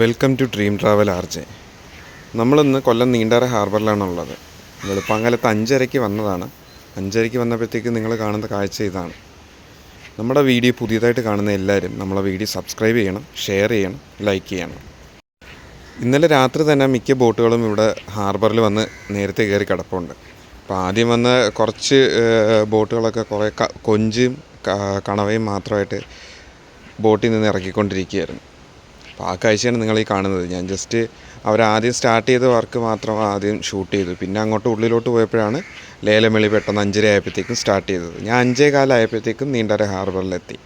Welcome to dream travel R J നമ്മളിന്ന് കൊല്ലം നീണ്ടാര ഹാർബറിലാണുള്ളത്. വെളുപ്പാങ്കാലത്ത് അഞ്ചരയ്ക്ക് വന്നതാണ്. അഞ്ചരയ്ക്ക് വന്നപ്പോഴത്തേക്ക് നിങ്ങൾ കാണുന്ന കാഴ്ച ഇതാണ്. നമ്മുടെ വീഡിയോ പുതിയതായിട്ട് കാണുന്ന എല്ലാവരും നമ്മളെ വീഡിയോ സബ്സ്ക്രൈബ് ചെയ്യണം ഷെയർ ചെയ്യണം ലൈക്ക് ചെയ്യണം. ഇന്നലെ രാത്രി തന്നെ മിക്ക ബോട്ടുകളും ഇവിടെ ഹാർബറിൽ വന്ന് നേരത്തെ കയറി കിടപ്പുണ്ട്. അപ്പോൾ ആദ്യം വന്ന കുറച്ച് ബോട്ടുകളൊക്കെ കുറേ കൊഞ്ചും കണവയും മാത്രമായിട്ട് ബോട്ടിൽ നിന്ന് ഇറക്കിക്കൊണ്ടിരിക്കുകയായിരുന്നു. അപ്പോൾ ആ കാഴ്ചയാണ് നിങ്ങൾ ഈ കാണുന്നത്. ഞാൻ ജസ്റ്റ് അവരാദ്യം സ്റ്റാർട്ട് ചെയ്ത വർക്ക് മാത്രം ആദ്യം ഷൂട്ട് ചെയ്തു. പിന്നെ അങ്ങോട്ട് ഉള്ളിലോട്ട് പോയപ്പോഴാണ് ലേലമെളി പെട്ടെന്ന് അഞ്ചര ആയപ്പോഴത്തേക്കും സ്റ്റാർട്ട് ചെയ്തത്. ഞാൻ അഞ്ചേ കാലമായപ്പോഴത്തേക്കും നീണ്ടര ഹാർബറിലെത്തി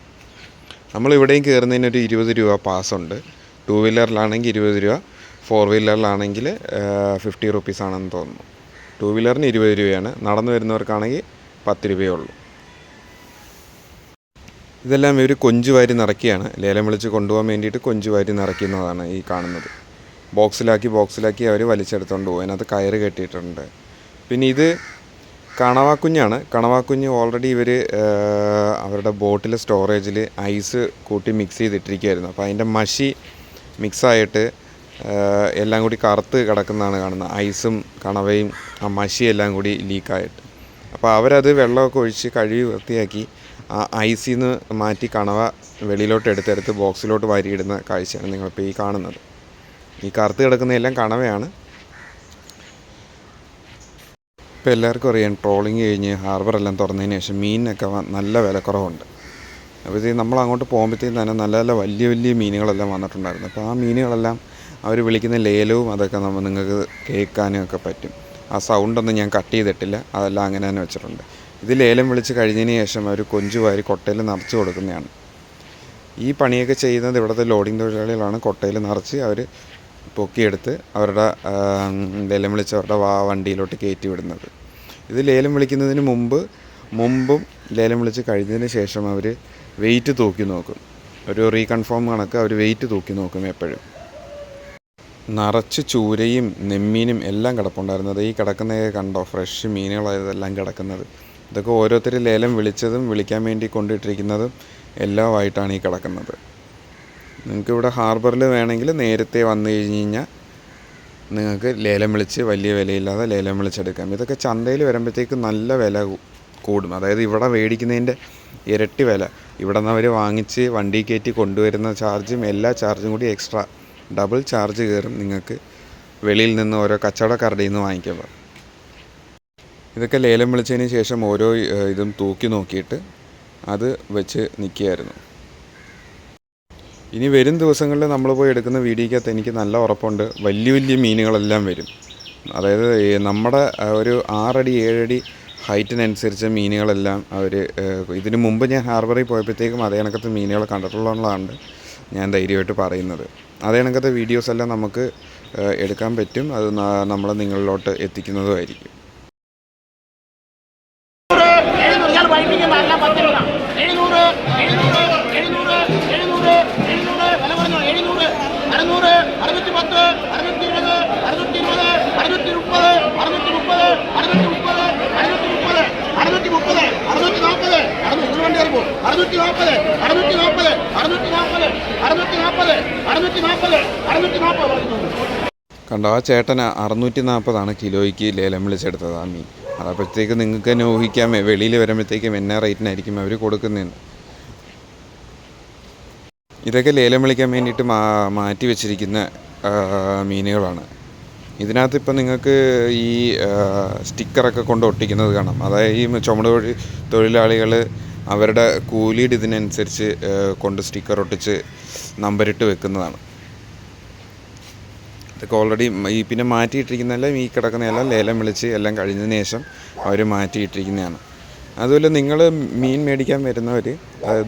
നമ്മൾ ഇവിടെയും കയറുന്നതിന് ഒരു ഇരുപത് രൂപ പാസ് ഉണ്ട്. ടു വീലറിലാണെങ്കിൽ ഇരുപത് രൂപ ഫോർ വീലറിലാണെങ്കിൽ ഫിഫ്റ്റി റുപ്പീസ് ആണെന്ന് തോന്നുന്നു. ടു വീലറിന് ഇരുപത് രൂപയാണ്. നടന്നു വരുന്നവർക്കാണെങ്കിൽ പത്ത് രൂപയേ ഉള്ളൂ. ഇതെല്ലാം ഇവർ കൊഞ്ച് വാരി നിറയ്ക്കുകയാണ്. ലേലം വിളിച്ച് കൊണ്ടുപോകാൻ വേണ്ടിയിട്ട് കൊഞ്ച് വാരി നിറയ്ക്കുന്നതാണ് ഈ കാണുന്നത്. ബോക്സിലാക്കി ബോക്സിലാക്കി അവർ വലിച്ചെടുത്തുകൊണ്ട് പോകും അതിനകത്ത് കയറ് കെട്ടിയിട്ടുണ്ട്. പിന്നെ ഇത് കണവാക്കുഞ്ഞാണ്. കണവാക്കുഞ്ഞ് ഓൾറെഡി ഇവർ അവരുടെ ബോട്ടിൽ സ്റ്റോറേജിൽ ഐസ് കൂട്ടി മിക്സ് ചെയ്തിട്ടിരിക്കുകയായിരുന്നു. അപ്പോൾ അതിന്റെ മഷി മിക്സായിട്ട് എല്ലാം കൂടി കറുത്ത് കിടക്കുന്നതാണ് കാണുന്നത്. ഐസും കണവയും ആ മഷി എല്ലാം കൂടി ലീക്കായിട്ട് അപ്പോൾ അവരത് വെള്ളമൊക്കെ ഒഴിച്ച് കഴുകി വൃത്തിയാക്കി ആ ഐസിൽ നിന്ന് മാറ്റി കണവ വെളിയിലോട്ട് എടുത്തെടുത്ത് ബോക്സിലോട്ട് വാരിയിടുന്ന കാഴ്ചയാണ് നിങ്ങളിപ്പോൾ ഈ കാണുന്നത്. ഈ കറുത്ത് കിടക്കുന്നതെല്ലാം കണവയാണ്. ഇപ്പോൾ എല്ലാവർക്കും അറിയാം ട്രോളിങ് കഴിഞ്ഞ് ഹാർബറെല്ലാം തുറന്നതിന് ശേഷം മീനിനൊക്കെ നല്ല വിലക്കുറവുണ്ട്. അപ്പോൾ ഇത് നമ്മൾ അങ്ങോട്ട് പോകുമ്പോഴത്തേക്കും തന്നെ നല്ല നല്ല വലിയ വലിയ മീനുകളെല്ലാം വന്നിട്ടുണ്ടായിരുന്നു. അപ്പോൾ ആ മീനുകളെല്ലാം അവർ വിളിക്കുന്ന ലേലവും അതൊക്കെ നമ്മൾ നിങ്ങൾക്ക് കേൾക്കാനും ഒക്കെ പറ്റും. ആ സൗണ്ടൊന്നും ഞാൻ കട്ട് ചെയ്തിട്ടില്ല. അതെല്ലാം അങ്ങനെ തന്നെ വെച്ചിട്ടുണ്ട്. ഇത് ലേലം വിളിച്ച് കഴിഞ്ഞതിന് ശേഷം അവർ കൊഞ്ചു വാരി കൊട്ടയിൽ നിറച്ച് കൊടുക്കുന്നതാണ്. ഈ പണിയൊക്കെ ചെയ്യുന്നത് ഇവിടുത്തെ ലോഡിംഗ് തൊഴിലാളികളാണ്. കൊട്ടയിൽ നിറച്ച് അവർ പൊക്കിയെടുത്ത് അവരുടെ ലേലം വിളിച്ച് അവരുടെ വാ വണ്ടിയിലോട്ട് കയറ്റി വിടുന്നത്. ഇത് ലേലം വിളിക്കുന്നതിന് മുമ്പ് മുമ്പും ലേലം വിളിച്ച് കഴിഞ്ഞതിന് ശേഷം അവർ വെയിറ്റ് തൂക്കി നോക്കും. ഒരു റീകൺഫേം കണക്ക് അവർ വെയിറ്റ് തൂക്കി നോക്കും എപ്പോഴും. നിറച്ച് ചൂരയും നെമ്മീനും എല്ലാം കിടപ്പുണ്ടായിരുന്നത്. ഈ കിടക്കുന്നതൊക്കെ കണ്ടോ? ഫ്രഷ് മീനുകളായതെല്ലാം കിടക്കുന്നത്. ഇതൊക്കെ ഓരോരുത്തർ ലേലം വിളിച്ചതും വിളിക്കാൻ വേണ്ടി കൊണ്ടിട്ടിരിക്കുന്നതും എല്ലാമായിട്ടാണ് ഈ കിടക്കുന്നത്. നിങ്ങൾക്ക് ഇവിടെ ഹാർബറിൽ വേണമെങ്കിൽ നേരത്തെ വന്നു കഴിഞ്ഞ് കഴിഞ്ഞാൽ നിങ്ങൾക്ക് ലേലം വിളിച്ച് വലിയ വിലയില്ലാതെ ലേലം വിളിച്ചെടുക്കാം. ഇതൊക്കെ ചന്തയിൽ വരുമ്പോഴത്തേക്ക് നല്ല വില കൂടും. അതായത് ഇവിടെ മേടിക്കുന്നതിന്റെ ഇരട്ടി വില. ഇവിടെ നിന്ന് അവർ വാങ്ങിച്ച് വണ്ടി കയറ്റി കൊണ്ടുവരുന്ന ചാർജും എല്ലാ ചാർജും കൂടി എക്സ്ട്രാ. ഡബിൾ ചാർജ് കയറും നിങ്ങൾക്ക് വെളിയിൽ നിന്ന് ഓരോ കച്ചവടക്കാരുടെ നിന്ന് വാങ്ങിക്കുമ്പോൾ ഇതൊക്കെ ലേലം വിളിച്ചതിന് ശേഷം ഓരോ ഇതും തൂക്കി നോക്കിയിട്ട് അത് വെച്ച് നിൽക്കുകയായിരുന്നു. ഇനി വരും ദിവസങ്ങളിൽ നമ്മൾ പോയി എടുക്കുന്ന വീഡിയോക്കകത്ത് എനിക്ക് നല്ല ഉറപ്പുണ്ട്. വലിയ വലിയ മീനുകളെല്ലാം വരും. അതായത് നമ്മുടെ ഒരു ആറടി ഏഴടി ഹൈറ്റിനനുസരിച്ച് മീനുകളെല്ലാം അവർ ഇതിനു മുമ്പ് ഞാൻ ഹാർബറിൽ പോയപ്പോഴത്തേക്കും അതേ കണക്കത്തെ മീനുകൾ കണ്ടിട്ടുള്ളതാണ് ഞാൻ ധൈര്യമായിട്ട് പറയുന്നത്. അതേ കണക്കത്തെ വീഡിയോസ് എല്ലാം നമുക്ക് എടുക്കാൻ പറ്റും. അത് നമ്മൾ നിങ്ങളിലോട്ട് എത്തിക്കുന്നതുമായിരിക്കും എഴുന്നൂറ് ഇയാൾ വൈകിട്ട് എല്ലാം പത്ത് രൂപ എഴുന്നൂറ് എഴുന്നൂറ് എഴുന്നൂറ് എഴുന്നൂറ് എഴുന്നൂറ് വില പറഞ്ഞു എഴുന്നൂറ് അറുന്നൂറ് കണ്ടോ ആ ചേട്ടൻ അറുന്നൂറ്റി നാൽപ്പതാണ് കിലോയ്ക്ക് ലേലം വിളിച്ചെടുത്തത് ആ മീൻ. അതപ്പോഴത്തേക്ക് നിങ്ങൾക്ക് തന്നെ ഊഹിക്കാമേ വെളിയിൽ വരുമ്പോഴത്തേക്കും എന്നാ റേറ്റിനായിരിക്കും അവർ കൊടുക്കുന്നതെന്ന്. ഇതൊക്കെ ലേലം വിളിക്കാൻ വേണ്ടിയിട്ട് മാറ്റി വെച്ചിരിക്കുന്ന മീനുകളാണ്. ഇതിനകത്ത് ഇപ്പം നിങ്ങൾക്ക് ഈ സ്റ്റിക്കറൊക്കെ കൊണ്ട് ഒട്ടിക്കുന്നത് കാണാം. അതായത് ഈ ചുമട് തൊഴിലാളികൾ അവരുടെ കൂലിയുടെ ഇതിനനുസരിച്ച് കൊണ്ട് സ്റ്റിക്കർ ഒട്ടിച്ച് നമ്പരിട്ട് വെക്കുന്നതാണ്. ഇതൊക്കെ ഓൾറെഡി ഈ പിന്നെ മാറ്റിയിട്ടിരിക്കുന്നതെല്ലാം ഈ കിടക്കുന്നതെല്ലാം ലേലം വിളിച്ച് എല്ലാം കഴിഞ്ഞതിന് ശേഷം അവർ മാറ്റിയിട്ടിരിക്കുന്നതാണ്. അതുപോലെ നിങ്ങൾ മീൻ മേടിക്കാൻ വരുന്നവർ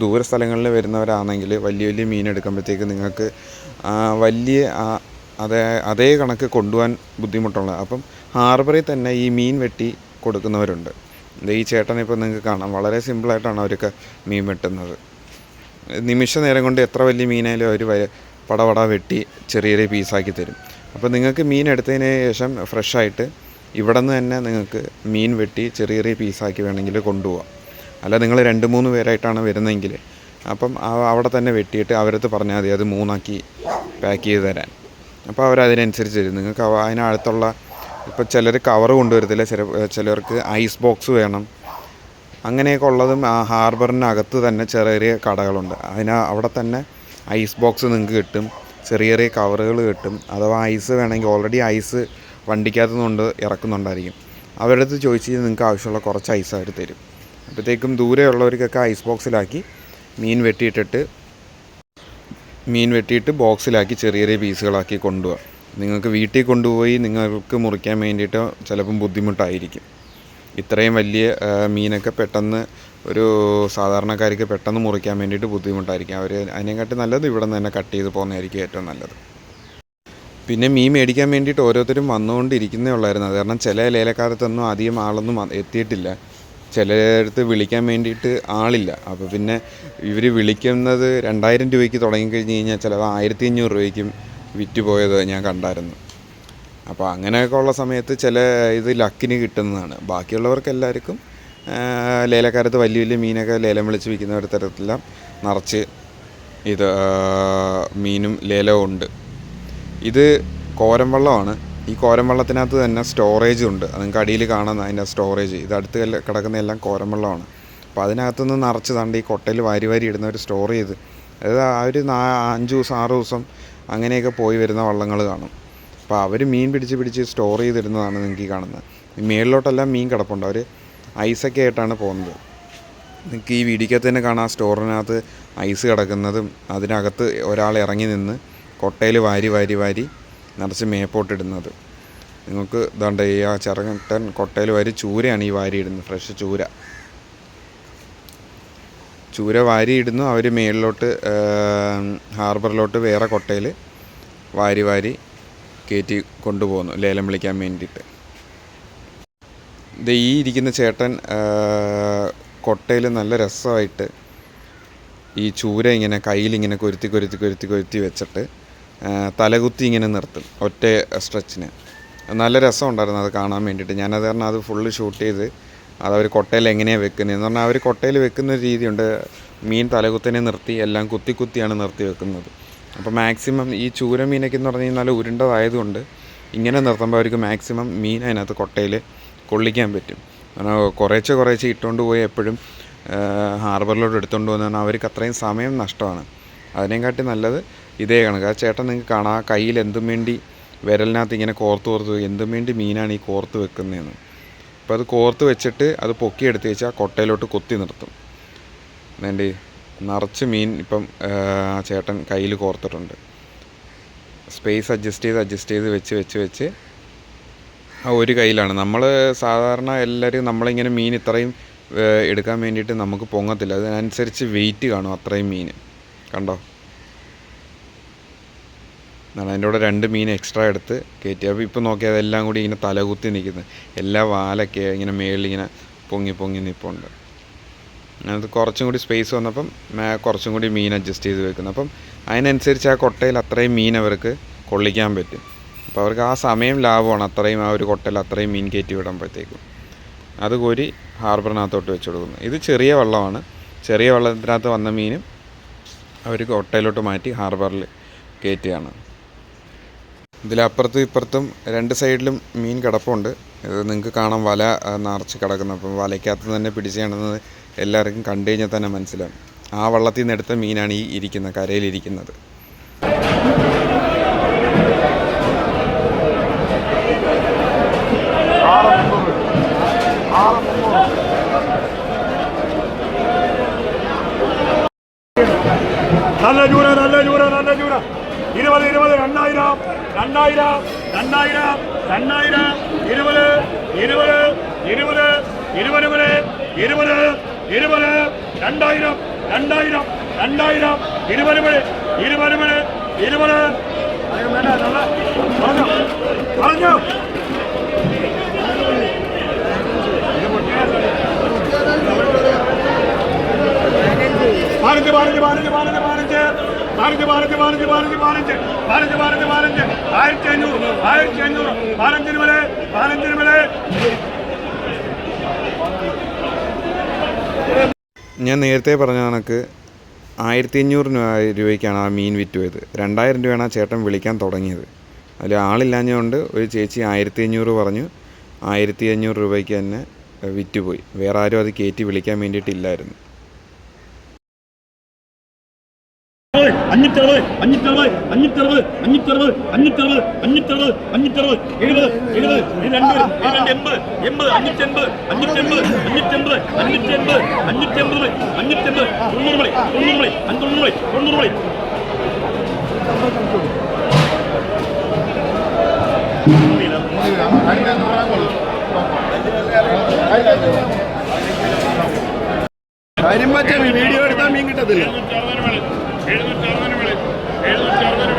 ദൂര സ്ഥലങ്ങളിൽ വരുന്നവരാണെങ്കിൽ വലിയ വലിയ മീൻ എടുക്കുമ്പോഴത്തേക്ക് നിങ്ങൾക്ക് വലിയ അതേ അതേ കണക്ക് കൊണ്ടുപോകാൻ ബുദ്ധിമുട്ടുള്ള അപ്പം ഹാർബറിൽ തന്നെ ഈ മീൻ വെട്ടി കൊടുക്കുന്നവരുണ്ട്. ഈ ചേട്ടനെ ഇപ്പോൾ നിങ്ങൾക്ക് കാണാം. വളരെ സിമ്പിളായിട്ടാണ് അവരൊക്കെ മീൻ വെട്ടുന്നത്. നിമിഷ നേരം കൊണ്ട് എത്ര വലിയ മീനായാലും അവർ പടവട വെട്ടി ചെറിയ ചെറിയ പീസാക്കി തരും. അപ്പോൾ നിങ്ങൾക്ക് മീൻ എടുത്തതിന് ശേഷം ഫ്രഷായിട്ട് ഇവിടെ നിന്ന് തന്നെ നിങ്ങൾക്ക് മീൻ വെട്ടി ചെറിയ ചെറിയ പീസാക്കി വേണമെങ്കിൽ കൊണ്ടുപോകാം അല്ല നിങ്ങൾ രണ്ട് മൂന്ന് പേരായിട്ടാണ് വരുന്നതെങ്കിൽ അപ്പം അവിടെ തന്നെ വെട്ടിയിട്ട് അവരടുത്ത് പറഞ്ഞാൽ മതി അത് മൂന്നാക്കി പാക്ക് ചെയ്ത് തരാൻ. അപ്പോൾ അവരതിനനുസരിച്ച് തരും. നിങ്ങൾക്ക് അതിനകത്തുള്ള ഇപ്പോൾ ചിലർ കവർ കൊണ്ടുവരത്തില്ല ചില ചിലർക്ക് ഐസ് ബോക്സ് വേണം. അങ്ങനെയൊക്കെ ഉള്ളതും ആ ഹാർബറിനകത്ത് തന്നെ ചെറിയ ചെറിയ കടകളുണ്ട്. അതിന് അവിടെ തന്നെ ഐസ് ബോക്സ് നിങ്ങൾക്ക് കിട്ടും ചെറിയ ചെറിയ കവറുകൾ കിട്ടും. അഥവാ ഐസ് വേണമെങ്കിൽ ഓൾറെഡി ഐസ് വണ്ടിക്കകത്ത് കൊണ്ട് ഇറക്കുന്നുണ്ടായിരിക്കും. അവരുടെ അടുത്ത് ചോദിച്ച് നിങ്ങൾക്ക് ആവശ്യമുള്ള കുറച്ച് ഐസ് അവർ തരും. അപ്പോഴത്തേക്കും ദൂരെയുള്ളവർക്കൊക്കെ ഐസ് ബോക്സിലാക്കി മീൻ വെട്ടിയിട്ടിട്ട് മീൻ വെട്ടിയിട്ട് ബോക്സിലാക്കി ചെറിയ ചെറിയ പീസുകളാക്കി കൊണ്ടുപോകാം നിങ്ങൾക്ക് വീട്ടിൽ കൊണ്ടുപോയി നിങ്ങൾക്ക് മുറിക്കാൻ വേണ്ടിയിട്ട് ചിലപ്പം ബുദ്ധിമുട്ടായിരിക്കും. ഇത്രയും വലിയ മീനൊക്കെ പെട്ടെന്ന് ഒരു സാധാരണക്കാർക്ക് പെട്ടെന്ന് മുറിക്കാൻ വേണ്ടിയിട്ട് ബുദ്ധിമുട്ടായിരിക്കും. അവർ അതിനെക്കാട്ടി നല്ലത് ഇവിടെ നിന്ന് തന്നെ കട്ട് ചെയ്ത് പോകുന്നതായിരിക്കും ഏറ്റവും നല്ലത്. പിന്നെ മീൻ മേടിക്കാൻ വേണ്ടിയിട്ട് ഓരോരുത്തരും വന്നുകൊണ്ടിരിക്കുന്നേ ഉള്ളായിരുന്നു. അത് കാരണം ചില ലേലക്കാലത്തൊന്നും അധികം ആളൊന്നും എത്തിയിട്ടില്ല. ചിലയിടത്ത് വിളിക്കാൻ വേണ്ടിയിട്ട് ആളില്ല. അപ്പോൾ പിന്നെ ഇവർ വിളിക്കുന്നത് രണ്ടായിരം രൂപയ്ക്ക് തുടങ്ങിക്കഴിഞ്ഞ് കഴിഞ്ഞാൽ ചിലത് ആയിരത്തി അഞ്ഞൂറ് രൂപയ്ക്കും വിറ്റ് പോയത് ഞാൻ കണ്ടായിരുന്നു. അപ്പോൾ അങ്ങനെയൊക്കെ ഉള്ള സമയത്ത് ചില ഇത് ലക്കിന് കിട്ടുന്നതാണ്. ബാക്കിയുള്ളവർക്ക് എല്ലാവർക്കും ലേലക്കാലത്ത് വലിയ വലിയ മീനൊക്കെ ലേലം വിളിച്ച് ഒരു തരത്തിലെല്ലാം നിറച്ച് ഇത് മീനും ലേലവും ഉണ്ട്. ഇത് കോരം വെള്ളമാണ്. ഈ കോരം വെള്ളത്തിനകത്ത് തന്നെ സ്റ്റോറേജ് ഉണ്ട്. നിങ്ങൾക്ക് അടിയിൽ കാണുന്ന അതിന്റെ സ്റ്റോറേജ് ഇത് അടുത്ത് കിടക്കുന്ന എല്ലാം കോരം വെള്ളമാണ്. അപ്പോൾ അതിനകത്തുനിന്ന് നിറച്ച് തണ്ട് ഈ കൊട്ടയിൽ വാരി വാരി ഒരു സ്റ്റോർ ചെയ്ത്. അതായത് ആ ഒരു നാ അഞ്ച് ദിവസം ആറ് ദിവസം അങ്ങനെയൊക്കെ പോയി വരുന്ന വള്ളങ്ങൾ കാണും. അപ്പോൾ അവർ മീൻ പിടിച്ച് പിടിച്ച് സ്റ്റോർ ചെയ്തിരുന്നതാണ് നിങ്ങൾക്ക് ഈ കാണുന്നത്. മേളിലോട്ടെല്ലാം മീൻ കിടപ്പുണ്ട്. അവർ ഐസൊക്കെ ആയിട്ടാണ് പോകുന്നത്. നിങ്ങൾക്ക് ഈ വീടിക്കകത്ത് തന്നെ കാണാം. സ്റ്റോറിനകത്ത് ഐസ് കിടക്കുന്നതും അതിനകത്ത് ഒരാൾ ഇറങ്ങി നിന്ന് കൊട്ടയിൽ വാരി വാരി വാരി നിറച്ച് മേപ്പോട്ടിടുന്നത് നിങ്ങൾക്ക് ഇതാണ്ട് ഈ ആ ചെറുകട്ടൻ കൊട്ടയിൽ വാരി ചൂരയാണ് ഈ വാരി ഇടുന്നത് ഫ്രഷ് ചൂര. ചൂര വാരി ഇടുന്നു അവർ മേളിലോട്ട് ഹാർബറിലോട്ട് വേറെ കൊട്ടയിൽ വാരി വാരി കയറ്റി കൊണ്ടുപോകുന്നു ലേലം വിളിക്കാൻ വേണ്ടിയിട്ട്. ഇത് ഈ ഇരിക്കുന്ന ചേട്ടൻ കൊട്ടയിൽ നല്ല രസമായിട്ട് ഈ ചൂര ഇങ്ങനെ കയ്യിലിങ്ങനെ കൊരുത്തി കൊരുത്തി കൊരുത്തി കൊരുത്തി വെച്ചിട്ട് തലകുത്തി ഇങ്ങനെ നിർത്തും ഒറ്റ സ്ട്രെച്ചിന്. നല്ല രസമുണ്ടായിരുന്നു അത് കാണാൻ വേണ്ടിയിട്ട്. ഞാനത് കാരണം അത് ഫുള്ള് ഷൂട്ട് ചെയ്ത് അത് അവർ കൊട്ടയിൽ എങ്ങനെയാണ് വെക്കുന്നത് എന്ന് പറഞ്ഞാൽ അവർ കൊട്ടയിൽ വെക്കുന്ന ഒരു രീതിയുണ്ട്. മീൻ തലകുത്തിനെ നിർത്തി എല്ലാം കുത്തി കുത്തിയാണ് നിർത്തി വെക്കുന്നത്. അപ്പോൾ മാക്സിമം ഈ ചൂര മീനൊക്കെ എന്ന് പറഞ്ഞു കഴിഞ്ഞാൽ ഉരുണ്ടതായതുകൊണ്ട് ഇങ്ങനെ നിർത്തുമ്പോൾ അവർക്ക് മാക്സിമം മീൻ അതിനകത്ത് കൊട്ടയിൽ കൊള്ളിക്കാൻ പറ്റും. കാരണം കുറേശ്ശെ കുറേശ്ശെ ഇട്ടുകൊണ്ട് പോയി എപ്പോഴും ഹാർബറിലോട്ട് എടുത്തുകൊണ്ട് പോകുന്നതാണ്. അവർക്ക് അത്രയും സമയം നഷ്ടമാണ്. അതിനെക്കാട്ടി നല്ലത് ഇതേ കണക്ക്. ആ ചേട്ടൻ നിങ്ങൾക്ക് കാണാം ആ കയ്യിൽ എന്തും വേണ്ടി വിരലിനകത്ത് ഇങ്ങനെ കോർത്ത് കോർത്ത് എന്തും വേണ്ടി മീനാണ് ഈ കോർത്ത് വെക്കുന്നതെന്ന്. അപ്പോൾ അത് കോർത്ത് വെച്ചിട്ട് അത് പൊക്കിയെടുത്ത് വെച്ചാൽ കൊട്ടയിലോട്ട് കൊത്തി നിർത്തും. വേണ്ടി നിറച്ച് മീൻ ഇപ്പം ചേട്ടൻ കയ്യിൽ കോർത്തിട്ടുണ്ട്. സ്പേസ് അഡ്ജസ്റ്റ് ചെയ്ത് അഡ്ജസ്റ്റ് ചെയ്ത് വെച്ച് വെച്ച് വെച്ച് ആ ഒരു കയ്യിലാണ്. നമ്മൾ സാധാരണ എല്ലാവരും നമ്മളിങ്ങനെ മീൻ ഇത്രയും എടുക്കാൻ വേണ്ടിയിട്ട് നമുക്ക് പൊങ്ങത്തില്ല. അതിനനുസരിച്ച് വെയിറ്റ് കാണും അത്രയും മീൻ. കണ്ടോ? എന്നാണ് അതിന്റെ കൂടെ രണ്ട് മീൻ എക്സ്ട്രാ എടുത്ത് കയറ്റി. അപ്പോൾ ഇപ്പോൾ നോക്കിയാൽ അതെല്ലാം കൂടി ഇങ്ങനെ തലകുത്തി നിൽക്കുന്നത് എല്ലാ വാലൊക്കെ ഇങ്ങനെ മേളിൽ ഇങ്ങനെ പൊങ്ങി പൊങ്ങി നിൽപ്പുണ്ട് അത് കുറച്ചും കൂടി സ്പേസ് വന്നപ്പം കുറച്ചും കൂടി മീൻ അഡ്ജസ്റ്റ് ചെയ്ത് വെക്കുന്നു. അപ്പം അതിനനുസരിച്ച് ആ കൊട്ടയിൽ അത്രയും മീൻ അവർക്ക് കൊള്ളിക്കാൻ പറ്റും. അപ്പോൾ അവർക്ക് ആ സമയം ലാഭമാണ്. അത്രയും ആ ഒരു കൊട്ടയിൽ അത്രയും മീൻ കയറ്റി വിടുമ്പോഴത്തേക്കും. അത് കോരി ഹാർബറിനകത്തോട്ട് വെച്ച് കൊടുക്കുന്നു. ഇത് ചെറിയ വെള്ളമാണ്. ചെറിയ വെള്ളത്തിനകത്ത് വന്ന മീനും അവർ കൊട്ടയിലോട്ട് മാറ്റി ഹാർബറിൽ കയറ്റുകയാണ്. ഇതിലപ്പുറത്തും ഇപ്പുറത്തും രണ്ട് സൈഡിലും മീൻ കിടപ്പുണ്ട്. ഇത് നിങ്ങൾക്ക് കാണാം വല നിറച്ച് കിടക്കുന്നത് അപ്പം വലയ്ക്കകത്ത് തന്നെ പിടിച്ച് കിടന്നത് എല്ലാവർക്കും കണ്ടു കഴിഞ്ഞാൽ തന്നെ മനസ്സിലാവും. ആ വള്ളത്തിൽ നിന്ന് എടുത്ത മീനാണ് ഈ ഇരിക്കുന്നത് കരയിലിരിക്കുന്നത് നല്ല ചൂര നല്ല ചൂര നല്ല ചൂര. ഇരുപത് ഇരുപത് രണ്ടായിരം രണ്ടായിരം രണ്ടായിരം രണ്ടായിരം ഇരുപത് ഇരുപത് ഇരുപത് ഇരുപത് വരെ ഇരുപത് ഇരുപത് രണ്ടായിരം രണ്ടായിരം രണ്ടായിരം ഇരുപത് വരെ ഇരുപത് വരെ ഇരുപത് പറഞ്ഞു പറഞ്ഞു പറഞ്ഞു പറഞ്ഞു പറഞ്ഞോ പതിനഞ്ച് പതിനഞ്ച് പതിനഞ്ച് പതിനഞ്ച് പതിനഞ്ച് പതിനഞ്ച് പതിനഞ്ച് പതിനഞ്ച് ആയിരത്തി അഞ്ഞൂറ് ആയിരത്തി അഞ്ഞൂറ് പതിനഞ്ചിന് വില പതിനഞ്ചിന് വില ഞാൻ നേരത്തെ പറഞ്ഞ കണക്ക് ആയിരത്തി അഞ്ഞൂറ് രൂപയ്ക്കാണ് ആ മീൻ വിറ്റ് പോയത് രണ്ടായിരം രൂപയാണ് ആ ചേട്ടൻ വിളിക്കാൻ തുടങ്ങിയത്. അതിൽ ആളില്ലാഞ്ഞതുകൊണ്ട് ഒരു ചേച്ചി ആയിരത്തി അഞ്ഞൂറ് പറഞ്ഞു. ആയിരത്തി അഞ്ഞൂറ് രൂപയ്ക്ക് തന്നെ വിറ്റുപോയി. വേറെ ആരും അത് കയറ്റി വിളിക്കാൻ വേണ്ടിയിട്ടില്ലായിരുന്നു. അഞ്ഞൂറ്ററുപത് അഞ്ഞൂറ്ററുപത് അഞ്ഞൂറ്ററുപത് അഞ്ഞൂറ്ററുപത് അഞ്ഞൂറ്ററുപത് അഞ്ഞൂറ്ററുപത് അഞ്ഞൂറ്ററുപത്. എഴുപത് എഴുപത്. രണ്ട് എൺപത്. എൺപത് അഞ്ഞൂറ്റെൺപത് അഞ്ഞൂറ്റെൺപത് അഞ്ഞൂറ്റെൺപത് അഞ്ഞൂറ്റെൺപത് അഞ്ഞൂറ്റെൺപത് അഞ്ഞൂറ്റെൺപത്. തൊണ്ണൂറ് മണി തൊണ്ണൂറ് മണി മണി തൊണ്ണൂറ് മണി വീഡിയോ എടുത്താൽ മീൻ കിട്ടത്തില്ല?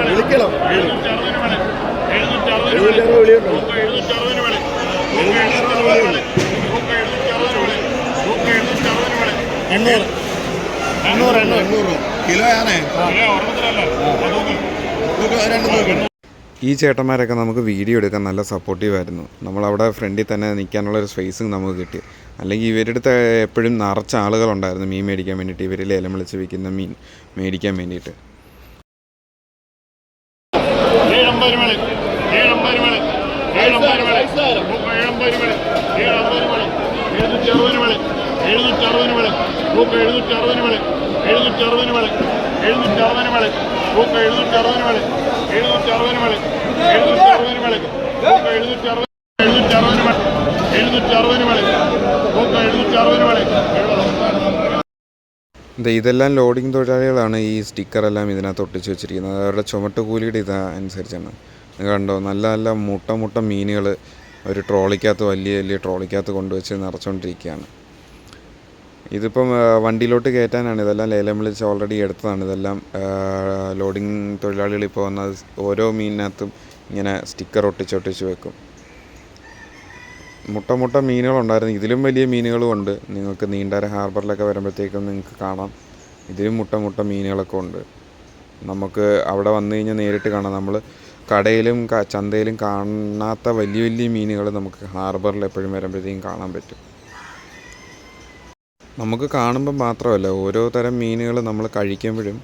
വിളിക്കണം. എഴുന്നൂറ്ററുപത് വിളിയുണ്ടോ? എണ്ണൂറ്. എണ്ണൂറ് എണ്ണൂറ്. എണ്ണൂറ്. കിലോ ആണേ രണ്ട് നോക്കണം ഈ ചേട്ടന്മാരൊക്കെ നമുക്ക് വീഡിയോ എടുക്കാൻ നല്ല സപ്പോർട്ടീവായിരുന്നു നമ്മളവിടെ ഫ്രണ്ടിൽ തന്നെ നിൽക്കാനുള്ള ഒരു സ്പേസും നമുക്ക് കിട്ടി. അല്ലെങ്കിൽ ഇവരുടെ അടുത്ത് എപ്പോഴും നിറച്ച ആളുകളുണ്ടായിരുന്നു മീൻ മേടിക്കാൻ വേണ്ടിയിട്ട്. ഇവരിൽ ഏലം വിളിച്ച് വിൽക്കുന്ന മീൻ. മേടിക്കാൻ വേണ്ടിയിട്ട് എഴുന്നൂറ്റി അറുപത് മണി എഴുന്നൂറ്റി അറുപത് മണി എഴുന്നൂറ്റി അറുപത് മണി ഇതെല്ലാം ലോഡിംഗ് തൊഴിലാളികളാണ് ഈ സ്റ്റിക്കറെല്ലാം ഇതിനകത്ത് ഒട്ടിച്ച് വെച്ചിരിക്കുന്നത്. അവരുടെ ചുമട്ട് കൂലിയുടെ ഇത് അനുസരിച്ചാണ്. കണ്ടോ? നല്ല നല്ല മുട്ട മുട്ട മീനുകൾ ഒരു ട്രോളിക്കകത്ത് വലിയ വലിയ ട്രോളിക്കകത്ത് കൊണ്ടുവച്ച് നിറച്ചുകൊണ്ടിരിക്കുകയാണ് ഇതിപ്പം വണ്ടിയിലോട്ട് കയറ്റാനാണ്. ഇതെല്ലാം ലേലം വിളിച്ച് ഓൾറെഡി എടുത്തതാണ്. ഇതെല്ലാം ലോഡിംഗ് തൊഴിലാളികൾ ഇപ്പോൾ വന്ന ഓരോ മീനിനകത്തും ഇങ്ങനെ സ്റ്റിക്കർ ഒട്ടിച്ചൊട്ടിച്ച് വെക്കും. മുട്ട മുട്ട മീനുകളുണ്ടായിരുന്നു. ഇതിലും വലിയ മീനുകളും ഉണ്ട്. നിങ്ങൾക്ക് നീണ്ടാര ഹാർബറിലൊക്കെ വരുമ്പോഴത്തേക്കും നിങ്ങൾക്ക് കാണാം. ഇതിലും മുട്ട മുട്ട മീനുകളൊക്കെ ഉണ്ട്. നമുക്ക് അവിടെ വന്നു കഴിഞ്ഞാൽ നേരിട്ട് കാണാം. നമ്മൾ കടയിലും ചന്തയിലും കാണാത്ത വലിയ വലിയ മീനുകൾ നമുക്ക് ഹാർബറിൽ എപ്പോഴും വരുമ്പോഴത്തേക്കും കാണാൻ പറ്റും. നമുക്ക് കാണുമ്പോൾ മാത്രമല്ല ഓരോ തരം മീനുകൾ നമ്മൾ കഴിക്കുമ്പോഴും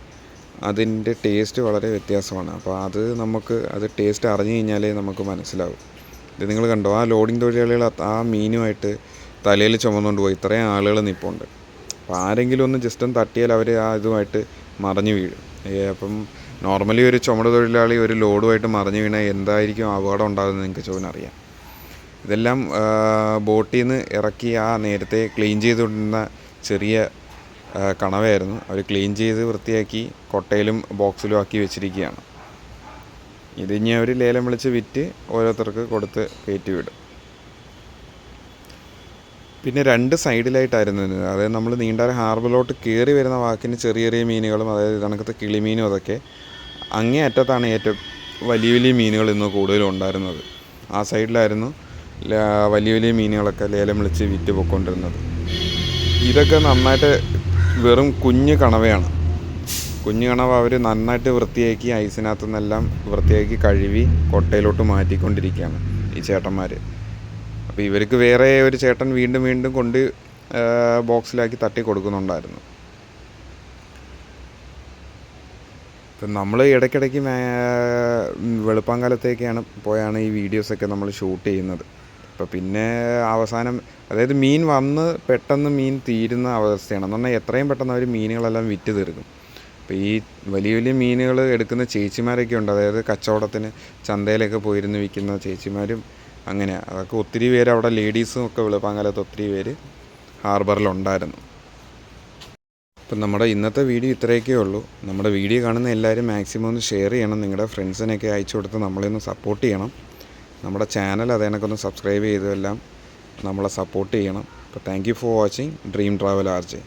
അതിന്റെ ടേസ്റ്റ് വളരെ വ്യത്യാസമാണ്. അപ്പോൾ അത് നമുക്ക് അത് ടേസ്റ്റ് അറിഞ്ഞു കഴിഞ്ഞാലേ നമുക്ക് മനസ്സിലാവും. ഇത് നിങ്ങൾ കണ്ടോ? ആ ലോഡിങ് തൊഴിലാളികൾ ആ മീനുമായിട്ട് തലയിൽ ചുമന്നുകൊണ്ട് പോയി. ഇത്രയും ആളുകൾ നിൽപ്പുണ്ട് അപ്പോൾ ആരെങ്കിലും ഒന്ന് ജസ്റ്റ് ഒന്ന് തട്ടിയാൽ അവർ ആ ഇതുമായിട്ട് മറിഞ്ഞു വീഴും. അപ്പം നോർമലി ഒരു ചുമട് തൊഴിലാളി ഒരു ലോഡുമായിട്ട് മറിഞ്ഞു വീണാൽ എന്തായിരിക്കും അപകടം ഉണ്ടാകുന്നത് നിങ്ങൾക്ക് ചോദിനറിയാം ഇതെല്ലാം ബോട്ടിൽ നിന്ന് ഇറക്കി ആ നേരത്തെ ക്ലീൻ ചെയ്തുകൊണ്ടിരുന്ന ചെറിയ കണവയായിരുന്നു. അവർ ക്ലീൻ ചെയ്ത് വൃത്തിയാക്കി കൊട്ടയിലും ബോക്സിലും ആക്കി വെച്ചിരിക്കുകയാണ്. ഇത് ഇനി അവർ ലേലം വിളിച്ച് വിറ്റ് ഓരോരുത്തർക്ക് കൊടുത്ത് കയറ്റി വിടും. പിന്നെ രണ്ട് സൈഡിലായിട്ടായിരുന്നു അതായത് നമ്മൾ നീണ്ടാര ഹാർബറിലോട്ട് കയറി വരുന്ന വാക്കിന് ചെറിയ ചെറിയ മീനുകളും അതായത് കണക്കത്തെ കിളിമീനും അതൊക്കെ അങ്ങേ അറ്റത്താണ് ഏറ്റവും വലിയ വലിയ മീനുകൾ ഇന്ന് കൂടുതലും ഉണ്ടായിരുന്നത്. ആ സൈഡിലായിരുന്നു വലിയ വലിയ മീനുകളൊക്കെ ലേലം വിളിച്ച് വിറ്റ് പൊയ്ക്കൊണ്ടിരുന്നത്. ഇതൊക്കെ നന്നായിട്ട് വെറും കുഞ്ഞ് കണവയാണ്. കുഞ്ഞു കണവ അവർ നന്നായിട്ട് വൃത്തിയാക്കി ഐസിനകത്തു നിന്നെല്ലാം വൃത്തിയാക്കി കഴുകി കൊട്ടയിലോട്ട് മാറ്റിക്കൊണ്ടിരിക്കുകയാണ് ഈ ചേട്ടന്മാർ അപ്പോൾ ഇവർക്ക് വേറെ ഒരു ചേട്ടൻ വീണ്ടും വീണ്ടും കൊണ്ട് ബോക്സിലാക്കി തട്ടി കൊടുക്കുന്നുണ്ടായിരുന്നു. ഇപ്പം നമ്മൾ ഇടയ്ക്കിടയ്ക്ക് മേ- വെളുപ്പാങ്കാലത്തേക്കാണ് പോയാണ് ഈ വീഡിയോസൊക്കെ നമ്മൾ ഷൂട്ട് ചെയ്യുന്നത്. അപ്പോൾ പിന്നെ അവസാനം അതായത് മീൻ വന്ന് പെട്ടെന്ന് മീൻ തീരുന്ന അവസ്ഥയാണ്. എന്ന് പറഞ്ഞാൽ എത്രയും പെട്ടെന്ന് അവർ മീനുകളെല്ലാം വിറ്റ് തീർക്കും. അപ്പോൾ ഈ വലിയ വലിയ മീനുകൾ എടുക്കുന്ന ചേച്ചിമാരൊക്കെ ഉണ്ട്. അതായത് കച്ചവടത്തിന് ചന്തയിലൊക്കെ പോയിരുന്ന് വിൽക്കുന്ന ചേച്ചിമാരും അങ്ങനെ അതൊക്കെ ഒത്തിരി പേര് അവിടെ ലേഡീസും ഒക്കെ വെളുപ്പാങ്കാലത്ത് ഒത്തിരി പേര് ഹാർബറിലുണ്ടായിരുന്നു. അപ്പം നമ്മുടെ ഇന്നത്തെ വീഡിയോ ഇത്രയൊക്കെ ഉള്ളൂ. നമ്മുടെ വീഡിയോ കാണുന്ന എല്ലാവരും മാക്സിമം ഒന്ന് ഷെയർ ചെയ്യണം. നിങ്ങളുടെ ഫ്രണ്ട്സിനൊക്കെ അയച്ചു കൊടുത്ത് നമ്മളെ ഒന്ന് സപ്പോർട്ട് ചെയ്യണം. നമ്മുടെ ചാനൽ അതേനൊക്കെ ഒന്ന് സബ്സ്ക്രൈബ് ചെയ്തതെല്ലാം നമ്മളെ സപ്പോർട്ട് ചെയ്യണം. അപ്പോൾ thank you for watching dream travel R J